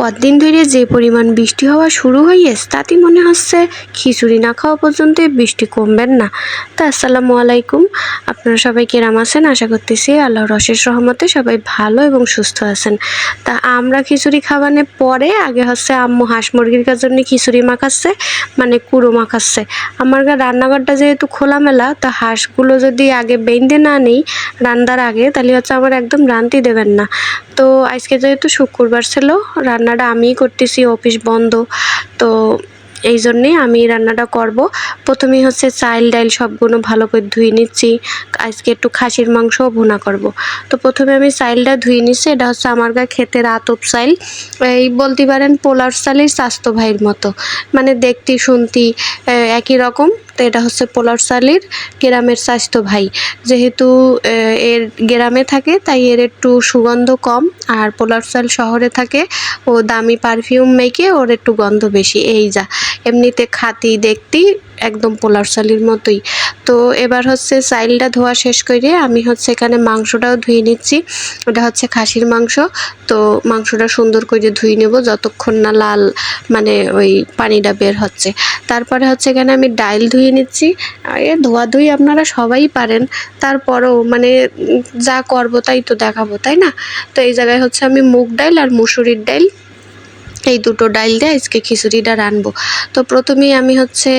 কদিন ধরে যে পরিমাণ বৃষ্টি হওয়া শুরু হইয়েছে, তাতে মনে হচ্ছে খিচুড়ি না খাওয়া পর্যন্ত বৃষ্টি কমবেন না। তা আসসালামু আলাইকুম। আপনারা সবাই কেরাম আছেন? আশা করতেছি আল্লাহর অশেষ রহমতে সবাই ভালো এবং সুস্থ আছেন। তা আমরা খিচুড়ি খাওয়ানোর পরে আগে হচ্ছে আম্মু হাঁস মুরগির জন্য খিচুড়ি মাখাচ্ছে মানে কুড়ো মাখাচ্ছে। আমার রান্নাঘরটা যেহেতু খোলামেলা, তা হাঁসগুলো যদি আগে বেঁধে না নেই রান্নার আগে, তাহলে হচ্ছে আমার একদম রান্তি দেবেন না। তো আজকে যেহেতু শুক্রবার ছিল রান্নাটা আমিই করতেছি অফিস বন্ধ। তো এই জন্যে আমি রান্নাটা করব। প্রথমেই হচ্ছে চাইল ডাইল সবগুলো ভালো করে ধুয়ে নিচ্ছি। আজকে একটু খাসির মাংসও ভুনা করব। তো প্রথমে আমি চাইলটা ধুয়ে নিচ্ছি। এটা হচ্ছে আমার গা ক্ষেতের আতপ চাইল। এই বলতে পারেন পোলার চালের স্বাস্থ্য ভাইয়ের মতো। মানে দেখতে, শুনতি একই রকম। তো এটা হচ্ছে পোলার চালের গ্রামের স্বাস্থ্য ভাই। যেহেতু এর গ্রামে থাকে, তাই এর একটু সুগন্ধ কম। আর পোলার চাল শহরে থাকে, ও দামি পারফিউম মেখে ওর একটু গন্ধ বেশি। এই যা। এমনিতে খাতি দেখতি একদম পোলার চালের মতোই। তো এবার হচ্ছে চাইলটা ধোয়া শেষ করে আমি হচ্ছে এখানে মাংসটাও ধুয়ে নিচ্ছি। ওটা হচ্ছে খাসির মাংস। তো মাংসটা সুন্দর করে ধুয়ে নেব যতক্ষণ না লাল মানে ওই পানিটা বের হচ্ছে। তারপরে হচ্ছে এখানে আমি ডাইল ধুয়ে নিচ্ছি। এ ধোয়া ধুই আপনারা সবাই পারেন। তারপরও মানে যা করব তাই তো দেখাবো, তাই না? তো এই জায়গায় হচ্ছে আমি মুগ ডাইল আর মুসুরির ডাইল এই দুটো ডাইল দিয়ে আজকে খিচুড়িটা রানবো তো প্রথমেই আমি হচ্ছে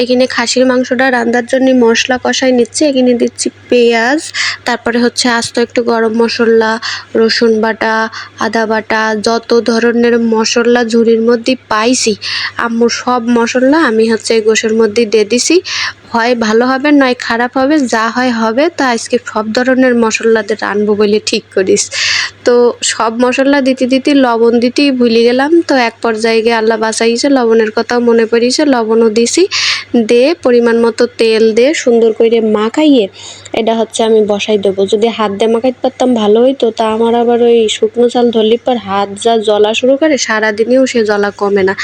এখানে খাসির মাংসটা রান্নার জন্য মশলা কষাই নিচ্ছি। এখানে দিচ্ছি পেঁয়াজ, তারপরে হচ্ছে আস্ত একটু গরম মশলা, রসুন বাটা, আদা বাটা, যত ধরনের মশলা ঝুড়ির মধ্যে পাইছি আম্মুর সব মশলা আমি হচ্ছে এই গোশের মধ্যে দিয়ে দিছি। হয় ভালো হবে, নয় খারাপ হবে, যা হয় হবে, তা আজকে সব ধরনের মশলাতে রানবো বলে ঠিক করিস। তো সব মশলা দিতে দিতে লবণ দিতেই ভুলে গেলাম, তো এক পর্যায়ে গিয়ে আল্লাহ বাসাইছে লবণের কথাও মনে পড়িয়েছে, লবণও দিছি। দিয়ে পরিমাণ মতো তেল দিয়ে সুন্দর করে মাখাইয়ে এটা হচ্ছে আমি বসাই দেবো। যদি হাত দিয়ে মাখাইতে পারতাম ভালো হইতো, তা আমার আবার ওই শুকনো চাল ধরলে পর হাত যা জ্বলা শুরু করে, সারাদিনেও সে জ্বলা কমে না।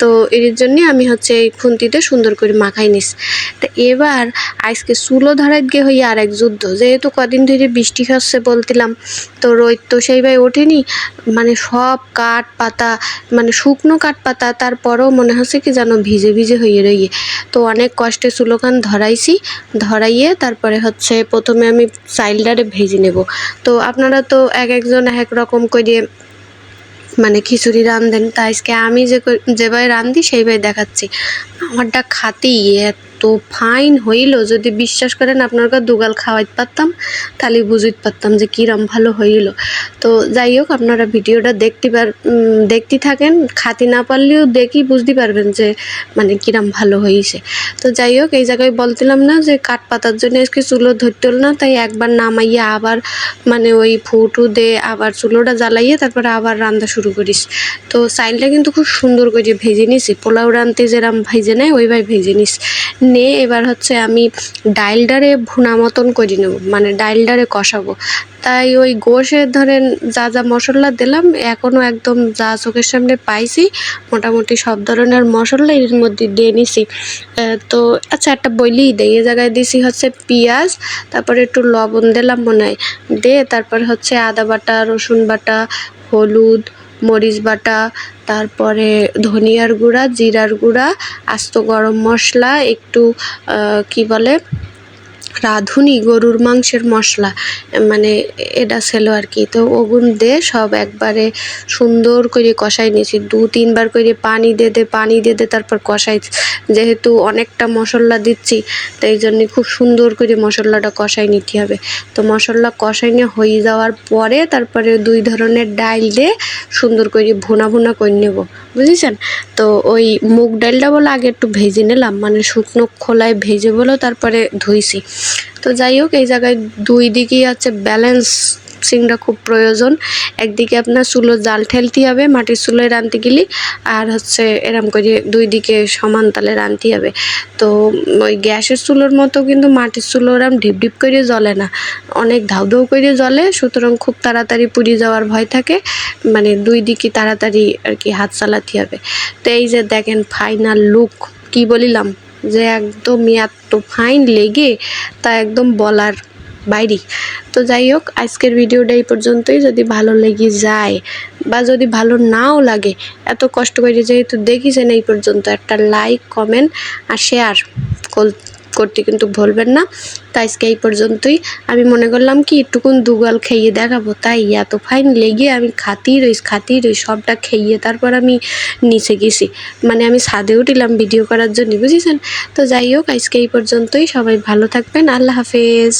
তো এর জন্যে আমি হচ্ছে এই খুন্তিতে সুন্দর করে মাখাই নিস। তা এবার আজকে চুলো ধরাই গিয়ে হই আর এক যুদ্ধ। যেহেতু কদিন ধরে বৃষ্টি হচ্ছে বলতিলাম, তো রোদ তো সেইভাবে ওঠেনি মানে সব কাঠ পাতা মানে শুকনো কাঠ পাতা তারপরেও মনে হচ্ছে কি যেন ভিজে ভিজে হয়ে রইয়ে। তো অনেক কষ্টে সুলোকান ধরাইছি, ধরাইয়ে তারপরে হচ্ছে প্রথমে আমি চাইল্ডারে ভেজে নেব। তো আপনারা তো এক একজন এক এক রকম করে মানে খিচুড়ি রান্ধেন তাই আজকে আমি যে যেভাবে রান্ধি সেইভাবে দেখাচ্ছি। আমারটা খাতেই এত ফাইন হইল। যদি বিশ্বাস করেন আপনাকে দুগাল খাওয়াইতে পারতাম, তাহলে বুঝতে পারতাম যে কিরম ভালো হইল। তো যাই হোক, আপনারা ভিডিওটা দেখতে পার দেখতে থাকেন। খাতি না পারলেও দেখি বুঝতে পারবেন যে মানে কিরম ভালো হয়েছে তো যাই হোক, এই জায়গায় বলছিলাম না যে কাঠ পাতার জন্য আজকে চুলো ধরতে না, তাই একবার নামাইয়া আবার মানে ওই ফুটু দে আবার চুলোটা জ্বালাইয়ে তারপরে আবার রান্না শুরু করিস। তো চাইলটা কিন্তু খুব সুন্দর করে ভেজে নিছি। পোলাও রানতে যেরম ভেজে নেয়, ওইভাবে ভেজে নিস। নে এবার হচ্ছে আমি ডাইলডারে ভুনা মতন করে নেব মানে ডাইলডারে কষাবো। তাই ওই গোশের ধরেন যা যা মশলা দিলাম এখনও একদম যা চোখের সামনে পাইছি, মোটামুটি সব ধরনের মশলা এর মধ্যে দিয়ে নিছি। তো আচ্ছা একটা বইলেই দেয় এ জায়গায় দিছি হচ্ছে পেঁয়াজ, তারপরে একটু লবণ দিলাম মনে হয়, দিয়ে তারপরে হচ্ছে আদা বাটা, রসুন বাটা, হলুদ মরিচ বাটা তারপরে ধনিয়ার গুঁড়া জিরার গুঁড়া আস্ত গরম মশলা একটু কি বলে রাঁধুনি, গরুর মাংসের মশলা মানে এটা ছিল আর কি। তো ওগুন দিয়ে সব একবারে সুন্দর করে কষাই নিয়েছি। দু, তিনবার করে পানি দিয়ে দে পানি দিয়ে দে তারপর কষাই যেহেতু অনেকটা মশলা দিচ্ছি, তো এই জন্যে খুব সুন্দর করে মশলাটা কষাই নিতে হবে। তো মশলা কষাই নিয়ে হয়ে যাওয়ার পরে তারপরে দুই ধরনের ডাল দিয়ে সুন্দর করে ভুনা ভুনা করে নেব। বুঝেছেন? তো ওই মুগ ডালটা বলে আগে একটু ভেজে নিলাম মানে শুকনো খোলায় ভেজে বলেও তারপরে ধুইছি। তো যাই হোক, এই জায়গায় দুই দিকেই আছে ব্যালেন্স সিংটা খুব প্রয়োজন। একদিকে আপনার চুলো জাল ঠেলতে হবে, মাটির চুলোয় রাঁধতে গেলে, আর হচ্ছে এরম করে দুই দিকে সমান তালে রাঁধতে হবে। তো ওই গ্যাসের চুলোর মতো কিন্তু মাটির চুলো ওরম ঢিপ ঢিপ করে জ্বলে না। অনেক ধাউ ধাউ করে জ্বলে, সুতরাং খুব তাড়াতাড়ি পুড়ে যাওয়ার ভয় থাকে। মানে দুই দিকে তাড়াতাড়ি আর কি হাত চালাতে হবে। তো এই যে দেখেন ফাইনাল লুক কি বলিলাম? যে একদম তো ফাইন লেগে, তা একদম বলার বাইরে। তো যাই হোক, আজকের ভিডিওটা এই পর্যন্তই। যদি ভালো লেগে যায় বা যদি ভালো নাও লাগে, এত কষ্ট করে যেহেতু দেখিছেন এই পর্যন্ত, একটা লাইক কমেন্ট আর শেয়ার করতে কিন্তু ভুলবেন না। তাই আজকে এই পর্যন্তই। আমি মনে করলাম কি, একটুকুন দুগাল খেয়ে দেখাবো। তাই এত ফাইন লেগে আমি খাতি রই খাতি রই সবটা খেয়ে তারপর আমি নিচে গেছি। মানে আমি ছাদে উঠিলাম ভিডিও করার জন্য, বুঝেছেন? তো যাই হোক, আজকে এই পর্যন্তই। সবাই ভালো থাকবেন। আল্লাহ হাফেজ।